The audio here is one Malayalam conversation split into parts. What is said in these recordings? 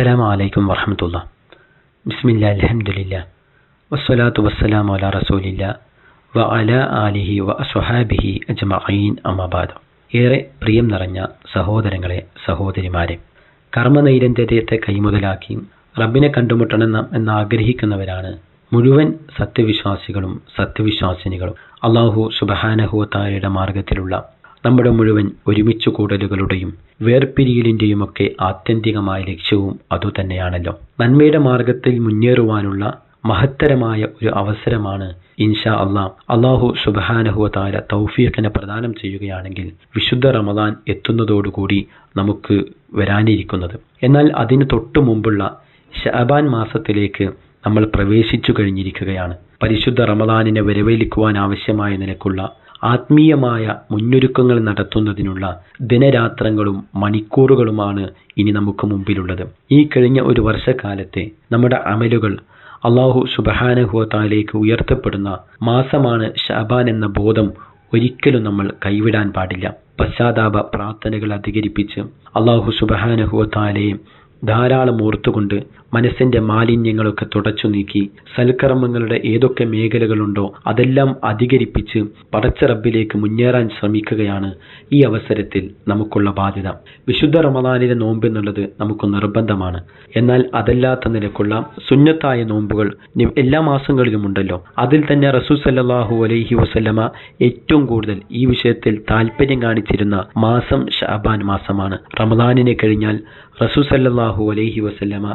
അസ്സലാമു അലൈക്കും വറഹമത്തുള്ള ബിസ്മില്ല അലഹമുല്ല വസ്സലാത്തു വസ്സലാം അല റസൂലില്ല വ അല ആലിഹി വ അസ്വഹാബിഹി അജ്മഈൻ അമാബാദ് ഏറെ പ്രിയം നിറഞ്ഞ സഹോദരങ്ങളെ സഹോദരിമാരെ കർമ്മനൈരന്തര്യത്തെ കൈമുതലാക്കി റബ്ബിനെ കണ്ടുമുട്ടണം എന്ന് ആഗ്രഹിക്കുന്നവരാണ് മുഴുവൻ സത്യവിശ്വാസികളും സത്യവിശ്വാസിനികളും. അള്ളാഹു സുബഹാനഹുവത്തായുടെ മാർഗത്തിലുള്ള നമ്മുടെ മുഴുവൻ ഒരുമിച്ച് കൂടലുകളുടെയും വേർപിരിയലിന്റെയുമൊക്കെ ആത്യന്തികമായ ലക്ഷ്യവും അതുതന്നെയാണല്ലോ. നന്മയുടെ മാർഗത്തിൽ മുന്നേറുവാനുള്ള മഹത്തരമായ ഒരു അവസരമാണ് ഇൻഷാ അള്ളാ. അള്ളാഹു സുബഹാനഹുവതാര തൗഫീഖിനെ പ്രദാനം ചെയ്യുകയാണെങ്കിൽ വിശുദ്ധ റമദാൻ എത്തുന്നതോടുകൂടി നമുക്ക് വരാനിരിക്കുന്നത്. എന്നാൽ അതിന് തൊട്ടു മുമ്പുള്ള ഷാബാൻ മാസത്തിലേക്ക് നമ്മൾ പ്രവേശിച്ചു കഴിഞ്ഞിരിക്കുകയാണ്. പരിശുദ്ധ റമദാനിനെ വരവേൽക്കുവാൻ ആവശ്യമായ നിലക്കുള്ള ആത്മീയമായ മുന്നൊരുക്കങ്ങൾ നടത്തുന്നതിനുള്ള ദിനരാത്രങ്ങളും മണിക്കൂറുകളുമാണ് ഇനി നമുക്ക് മുമ്പിലുള്ളത്. ഈ കഴിഞ്ഞ ഒരു വർഷക്കാലത്തെ നമ്മുടെ അമലുകൾ അള്ളാഹു സുബഹാനഹുവത്താലേക്ക് ഉയർത്തപ്പെടുന്ന മാസമാണ് ഷാബാൻ എന്ന ബോധം ഒരിക്കലും നമ്മൾ കൈവിടാൻ പാടില്ല. പശ്ചാത്താപ പ്രാർത്ഥനകൾ അധികരിപ്പിച്ച് അള്ളാഹു സുബഹാനഹുവത്താലയെ ധാരാളം ഓർത്തുകൊണ്ട് മനസ്സിന്റെ മാലിന്യങ്ങളൊക്കെ തുടച്ചു നീക്കി സൽക്കർമ്മങ്ങളുടെ ഏതൊക്കെ മേഖലകളുണ്ടോ അതെല്ലാം അധികരിപ്പിച്ച് പടച്ച റബ്ബിലേക്ക് മുന്നേറാൻ ശ്രമിക്കുകയാണ് ഈ അവസരത്തിൽ നമുക്കുള്ള ബാധ്യത. വിശുദ്ധ റമദാനിലെ നോമ്പ് എന്നുള്ളത് നമുക്ക് നിർബന്ധമാണ്. എന്നാൽ അതല്ലാത്ത നിലക്കുള്ള സുന്നത്തായ നോമ്പുകൾ എല്ലാ മാസങ്ങളിലും ഉണ്ടല്ലോ. അതിൽ തന്നെ റസൂ സല്ലാഹു അലൈഹി വസല്ലമ ഏറ്റവും കൂടുതൽ ഈ വിഷയത്തിൽ താല്പര്യം കാണിച്ചിരുന്ന മാസം ഷാബാൻ മാസമാണ്. റമദാനിനെ കഴിഞ്ഞാൽ റസൂ സല്ലല്ലാഹു അലൈഹി വസല്ലമ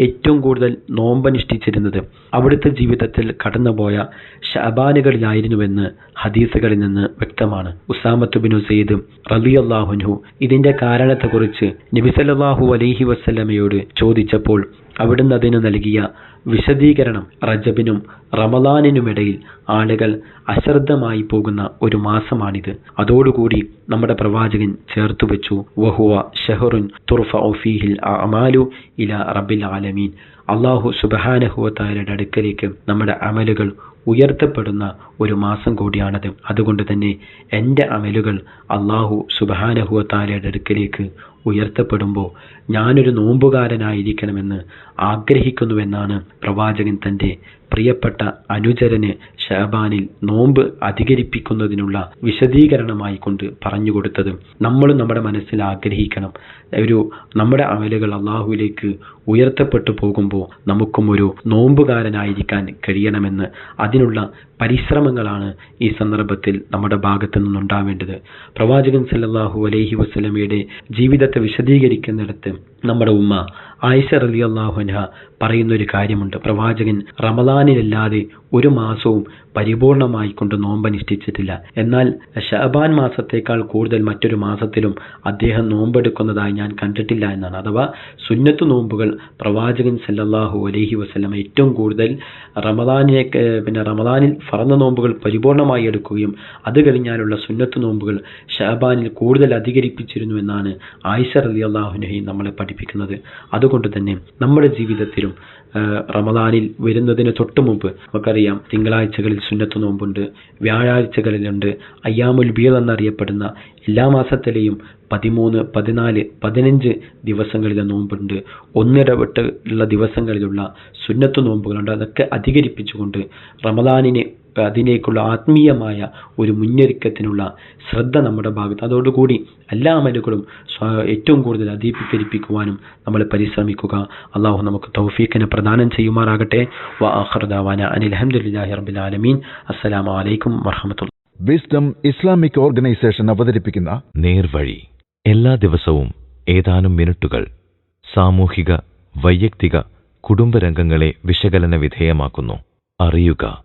ഏറ്റവും കൂടുതൽ നോമ്പനുഷ്ഠിച്ചിരുന്നത് അവിടുത്തെ ജീവിതത്തിൽ കടന്നുപോയ ഷബാനുകളിലായിരുന്നുവെന്ന് ഹദീസുകളിൽ നിന്ന് വ്യക്തമാണ്. ഉസാമത്ത് ബിനു സെയ്ദ് റലിയല്ലാഹുൻഹു ഇതിന്റെ കാരണത്തെക്കുറിച്ച് നബിസല്ലാഹു അലൈഹി വസല്ലമയോട് ചോദിച്ചപ്പോൾ അവിടുന്ന് അതിന് നൽകിയ വിശദീകരണം റജബിനും റമദാനിനുമിടയിൽ ആളുകൾ അശ്രദ്ധമായി പോകുന്ന ഒരു മാസമാണിത്. അതോടുകൂടി നമ്മുടെ പ്രവാചകൻ ചേർത്തു വെച്ചു. വഹുവ ഷെഹറുൻ തുർഫ ഒഫീഹിൽ അമാലു ഇല റബ്ബിൽ ആലമീൻ. അള്ളാഹു സുബഹാനഹുവത്തായുടെ അടുക്കലേക്ക് നമ്മുടെ അമലുകൾ ഉയർത്തപ്പെടുന്ന ഒരു മാസം കൂടിയാണത്. അതുകൊണ്ട് തന്നെ എന്റെ അമലുകൾ അള്ളാഹു സുബഹാനഹുവത്താലയുടെ അടുക്കലേക്ക് ഉയർത്തപ്പെടുമ്പോൾ ഞാനൊരു നോമ്പുകാരനായിരിക്കണമെന്ന് ആഗ്രഹിക്കുന്നുവെന്നാണ് പ്രവാചകൻ തന്റെ പ്രിയപ്പെട്ട അനുചരന് ഷാബാനിൽ നോമ്പ് അധികരിപ്പിക്കുന്നതിനുള്ള വിശദീകരണമായി കൊണ്ട് പറഞ്ഞു കൊടുത്തത്. നമ്മളും നമ്മുടെ മനസ്സിൽ ആഗ്രഹിക്കണം. ഒരു നമ്മുടെ അമലുകൾ അള്ളാഹുവിലേക്ക് ഉയർത്തപ്പെട്ടു പോകുമ്പോൾ നമുക്കും ഒരു നോമ്പുകാരനായിരിക്കാൻ കഴിയണമെന്ന് അതിനുള്ള പരിശ്രമങ്ങളാണ് ഈ സന്ദർഭത്തിൽ നമ്മുടെ ഭാഗത്തു നിന്നുണ്ടാവേണ്ടത്. പ്രവാചകൻ സല്ലല്ലാഹു അലൈഹി വസ്ലമയുടെ ജീവിതത്തെ വിശദീകരിക്കുന്നിടത്ത് നമ്മുടെ ഉമ്മ ആയിഷ റലി അള്ളാഹുൻഹ പറയുന്ന ഒരു കാര്യമുണ്ട്. പ്രവാചകൻ റമദാനിലല്ലാതെ ഒരു മാസവും പരിപൂർണമായി കൊണ്ട് നോമ്പനുഷ്ഠിച്ചിട്ടില്ല. എന്നാൽ ഷഹബാൻ മാസത്തേക്കാൾ കൂടുതൽ മറ്റൊരു മാസത്തിലും അദ്ദേഹം നോമ്പെടുക്കുന്നതായി ഞാൻ കണ്ടിട്ടില്ല എന്നാണ്. അഥവാ സുന്നത്ത് നോമ്പുകൾ പ്രവാചകൻ സല്ലാഹു അലഹി വസ്ലം ഏറ്റവും കൂടുതൽ റമദാനിനെ പിന്നെ റമദാനിൽ ഫറന്ന നോമ്പുകൾ പരിപൂർണമായി എടുക്കുകയും അത് കഴിഞ്ഞാലുള്ള സുന്നത്ത് നോമ്പുകൾ ഷഹബാനിൽ കൂടുതൽ അധികരിപ്പിച്ചിരുന്നു എന്നാണ് ആയിഷ റലി അള്ളാഹുനഹയും നമ്മളെ പഠിപ്പിക്കുന്നത് അതുകൊണ്ട് തന്നെ നമ്മുടെ ജീവിതത്തിലും റമദാനിൽ വരുന്നതിന് തൊട്ടു മുമ്പ് നമുക്കറിയാം തിങ്കളാഴ്ചകളിൽ സുന്നത്ത് നോമ്പുണ്ട് വ്യാഴാഴ്ചകളിലുണ്ട് അയ്യാമുൽ ബീർ എന്നറിയപ്പെടുന്ന എല്ലാ മാസത്തിലെയും പതിമൂന്ന് പതിനാല് പതിനഞ്ച് ദിവസങ്ങളിലെ നോമ്പുണ്ട്. ഒന്നിടവിട്ട് ഉള്ള ദിവസങ്ങളിലുള്ള സുന്നത്ത് നോമ്പുകളുണ്ട്. അതൊക്കെ അധികരിപ്പിച്ചുകൊണ്ട് റമദാനിനെ അതിലേക്കുള്ള ആത്മീയമായ ഒരു മുന്നൊരുക്കത്തിനുള്ള ശ്രദ്ധ നമ്മുടെ ഭാഗത്ത്. അതോടുകൂടി എല്ലാ അമലുകളും ഏറ്റവും കൂടുതൽ അധീപിക്കരിപ്പിക്കുവാനും നമ്മൾ പരിശ്രമിക്കുക. അള്ളാഹു നമുക്ക് തൗഫീഖിനെ പ്രദാനം ചെയ്യുമാറാകട്ടെ. വ ആഹർദാവാന ആലമീൻ. അസ്സലാമു അലൈക്കും വിസ്ഡം ഇസ്ലാമിക് ഓർഗനൈസേഷൻ അവതരിപ്പിക്കുന്ന നേർവഴി എല്ലാ ദിവസവും ഏതാനും മിനിറ്റുകൾ സാമൂഹിക വൈയക്തിക കുടുംബരംഗങ്ങളെ വിശകലന വിധേയമാക്കുന്നു. അറിയുക